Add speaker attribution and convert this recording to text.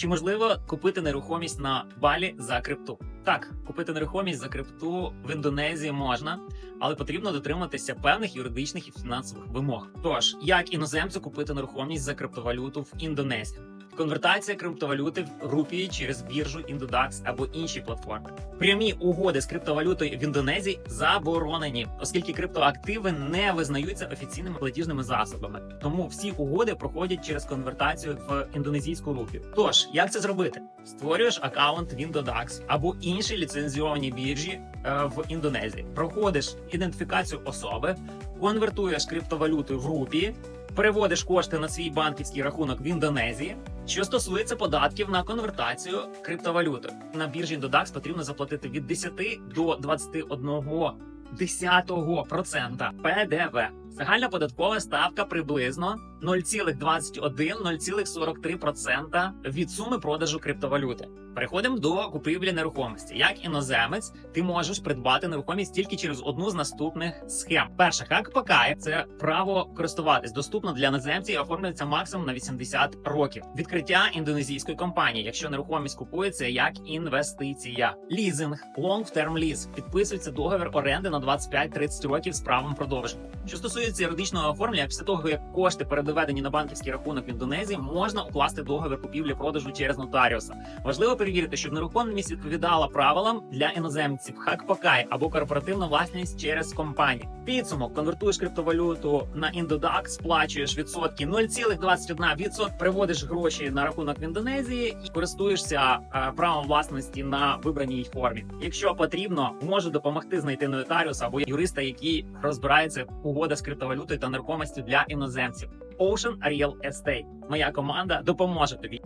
Speaker 1: Чи можливо купити нерухомість на Балі за крипту? Так, купити нерухомість за крипту в Індонезії можна, але потрібно дотриматися певних юридичних і фінансових вимог. Тож, як іноземцю купити нерухомість за криптовалюту в Індонезії? Конвертація криптовалюти в рупії через біржу Indodax або інші платформи. Прямі угоди з криптовалютою в Індонезії заборонені, оскільки криптоактиви не визнаються офіційними платіжними засобами. Тому всі угоди проходять через конвертацію в індонезійську рупію. Тож, як це зробити? Створюєш аккаунт в Indodax або іншій ліцензіованій біржі е, в Індонезії. Проходиш ідентифікацію особи, конвертуєш криптовалюту в рупії, переводиш кошти на свій банківський рахунок в Індонезії. Що стосується податків на конвертацію криптовалюти на біржі DAX потрібно заплатити від 10 до 21 десятого процента ПДВ. Загальна податкова ставка приблизно 0,21-0,43% від суми продажу криптовалюти. Переходимо до купівлі нерухомості. Як іноземець, ти можеш придбати нерухомість тільки через одну з наступних схем. Перша ХКПК – це право користуватись доступно для іноземців і оформлюється максимум на 80 років. Відкриття індонезійської компанії, якщо нерухомість купується як інвестиція. Лізинг, long-term lease. підписується договір оренди на 25-30 років з правом продовження. Що стосується юридичного оформлення, після того як кошти передоведені на банківський рахунок в Індонезії, можна укласти договір купівлі-продажу через нотаріуса. Важливо перевірити, щоб нерухомість відповідала правилам для іноземців хакпакай або корпоративна власність через компанії. Підсумок конвертуєш криптовалюту на індодак, сплачуєш відсотки 0,21%, приводиш гроші на рахунок в Індонезії і користуєшся е, правом власності на вибраній формі. Якщо потрібно, можу допомогти знайти нотаріуса або юриста, який розбирається в угодах з криптовалютою та нерухомістю для іноземців. Ocean Real Estate. Моя команда допоможе тобі.